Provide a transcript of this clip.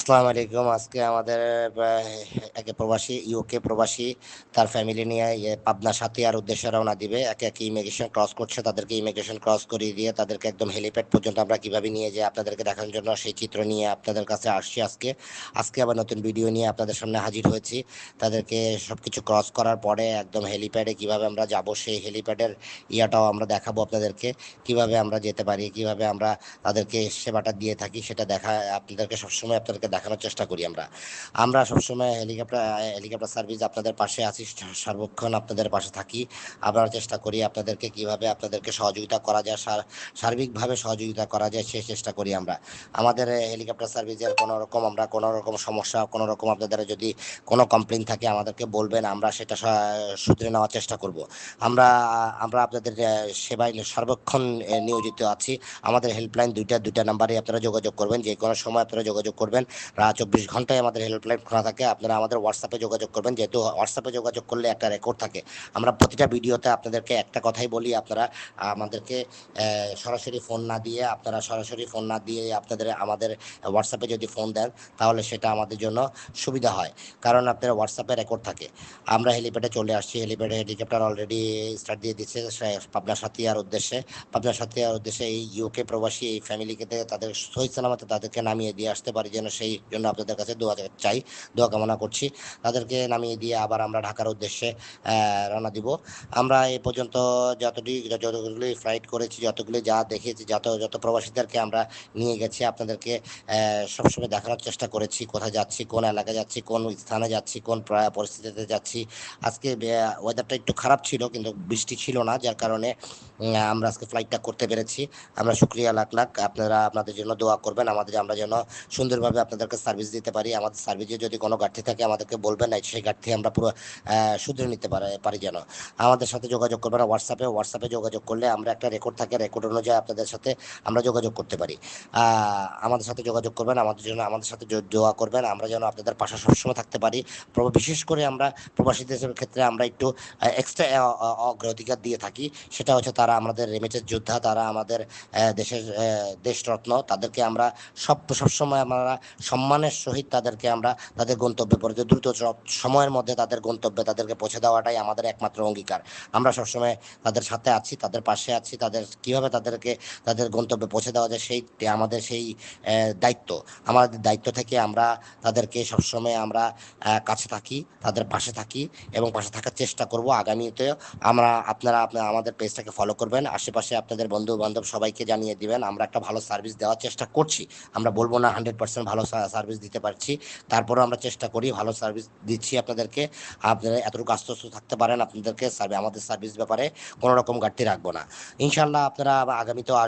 আসসালামু আলাইকুম। আজকে আমাদের একে প্রবাসী ইউকে প্রবাসী, তার ফ্যামিলি নিয়ে ইয়ে পাবনা আর উদ্দেশ্যে রওনা দিবে। একে একে ইমিগ্রেশন ক্রস করছে, তাদেরকে ইমিগ্রেশন ক্রস করিয়ে দিয়ে তাদেরকে একদম হেলিপ্যাড পর্যন্ত আমরা কীভাবে নিয়ে যাই আপনাদেরকে দেখানোর জন্য সেই চিত্র নিয়ে আপনাদের কাছে আসছি আজকে। আজকে আবার নতুন ভিডিও নিয়ে আপনাদের সামনে হাজির হয়েছি। তাদেরকে সব কিছু ক্রস করার পরে একদম হেলিপ্যাডে কীভাবে আমরা যাব, সেই হেলিপ্যাডের ইয়াটাও আমরা দেখাবো আপনাদেরকে। কীভাবে আমরা যেতে পারি, কীভাবে আমরা তাদেরকে সেবাটা দিয়ে থাকি সেটা দেখা, আপনাদেরকে সবসময় আপনাদেরকে দেখানোর চেষ্টা করি আমরা। আমরা সবসময় হেলিকপ্টার হেলিকপ্টার সার্ভিস আপনাদের পাশে আছি, সর্বক্ষণ আপনাদের পাশে থাকি। আমরা চেষ্টা করি আপনাদেরকে কীভাবে আপনাদেরকে সহযোগিতা করা যায় সার্বিকভাবে সহযোগিতা করা যায় সেই চেষ্টা করি আমরা। আমাদের হেলিকপ্টার সার্ভিসের কোনো রকম আমরা কোনো রকম সমস্যা, কোনো রকম আপনাদের যদি কোনো কমপ্লেন থাকে আমাদেরকে বলবেন, আমরা সেটা শুধরে নেওয়ার চেষ্টা করব। আমরা আমরা আপনাদের সেবায় সর্বক্ষণ নিয়োজিত আছি। আমাদের হেল্পলাইন দুইটা দুইটা নাম্বারে আপনারা যোগাযোগ করবেন যে কোনো সময় আপনারা যোগাযোগ করবেন। রাত চব্বিশ ঘন্টায় আমাদের হেল্পলাইন খোলা থাকে। আপনারা আমাদের হোয়াটসঅ্যাপে যোগাযোগ করবেন। যেহেতু হোয়াটসঅ্যাপে যোগাযোগ করলে একটা রেকর্ড থাকে। আমরা প্রতিটা ভিডিওতে আপনাদেরকে একটা কথাই বলি, আপনারা আমাদেরকে সরাসরি ফোন না দিয়ে, আপনারা সরাসরি ফোন না দিয়ে আপনাদের, আমাদের হোয়াটসঅ্যাপে যদি ফোন দেন, তাহলে সেটা আমাদের জন্য সুবিধা হয়। কারণ আপনার হোয়াটসঅ্যাপে রেকর্ড থাকে। আমরা হেলিপ্যাডে চলে আসছি। হেলিপ্যাডে হেলিকপ্টার অলরেডি স্টার্ট দিয়ে দিচ্ছে। পাবনা সাতিয়ার উদ্দেশ্যে, পাবনা সাতিয়ার উদ্দেশ্যে এই ইউকে প্রবাসী, এই ফ্যামিলিকে তাদের সহি সালামতে তাদেরকে নামিয়ে দিয়ে আসতে পারি, যেন সেই জন্য আপনাদের কাছে দোয়া চাই, দোয়া কামনা করছি। তাদেরকে নামিয়ে দিয়ে আবার আমরা ঢাকার উদ্দেশ্যে রওনা দিব। আমরা এ পর্যন্ত যতটি, যতগুলি ফ্লাইট করেছি, যতগুলি যা দেখেছি যত যত প্রবাসীদেরকে আমরা নিয়ে গেছি, আপনাদেরকে সবসময় দেখানোর চেষ্টা করেছি। কোথায় যাচ্ছি, কোন এলাকায় যাচ্ছি, কোন স্থানে যাচ্ছি, কোন পরিস্থিতিতে যাচ্ছি। আজকে ওয়েদারটা একটু খারাপ ছিল, কিন্তু বৃষ্টি ছিল না, যার কারণে আমরা আজকে ফ্লাইটটা করতে পেরেছি। আমরা শুক্রিয়া লাখ লাখ। আপনারা আপনাদের জন্য দোয়া করবেন। আমাদের, আমরা যেন সুন্দরভাবে আপনাদেরকে সার্ভিস দিতে পারি, আমাদের সার্ভিসে যদি কোনো ঘাটতি থাকে আমাদেরকে বলবেন না সেই ঘাটতি আমরা পুরো শুধরে নিতে পারে যেন। আমাদের সাথে যোগাযোগ করবেন হোয়াটসঅ্যাপে হোয়াটসঅ্যাপে যোগাযোগ করলে আমরা একটা রেকর্ড থাকে রেকর্ড অনুযায়ী আপনাদের সাথে আমরা যোগাযোগ করতে পারি। আমাদের সাথে যোগাযোগ করবেন, আমাদের জন্য, আমাদের সাথে দোয়া করবেন, আমরা যেন আপনাদের পাশে সবসময় থাকতে পারি। বিশেষ করে আমরা প্রবাসীদের ক্ষেত্রে আমরা একটু এক্সট্রা অগ্রাধিকার দিয়ে থাকি। সেটা হচ্ছে তারা আমাদের রেমিটেন্স যোদ্ধা, তারা আমাদের দেশের দেশরত্ন, তাদেরকে আমরা সব, সবসময় আমরা সম্মানের সহিত তাদেরকে আমরা তাদের গন্তব্যে পৌঁছে দ্রুত সময়ের মধ্যে তাদের গন্তব্যে তাদেরকে পৌঁছে দেওয়াটাই আমাদের একমাত্র অঙ্গীকার। আমরা সবসময় তাদের সাথে আছি, তাদের পাশে আছি, তাদের কীভাবে তাদেরকে তাদের গন্তব্যে পৌঁছে দেওয়া যায় সেই আমাদের সেই দায়িত্ব। আমাদের দায়িত্ব থেকে আমরা তাদেরকে সবসময় আমরা কাছে থাকি, তাদের পাশে থাকি এবং পাশে থাকার চেষ্টা করব। আগামীতে আমরা আপনারা আপনার আমাদের পেজটাকে ফলো করবেন। আশেপাশে আপনাদের বন্ধু বান্ধব সবাইকে জানিয়ে দিবেন, আমরা একটা ভালো সার্ভিস দেওয়ার চেষ্টা করছি। আমরা বলব না হান্ড্রেড পার্সেন্ট ভালো সার্ভিস দিতে পারছি। তারপরেও আমরা চেষ্টা করি ভালো সার্ভিস দিচ্ছি আপনাদেরকে। আপনারা এতটুকু আশ্বস্ত থাকতে পারেন আপনাদেরকে আমাদের সার্ভিস ব্যাপারে কোনো রকম ঘাটতি রাখব না। ইনশাল্লাহ আপনারা আগামীতেও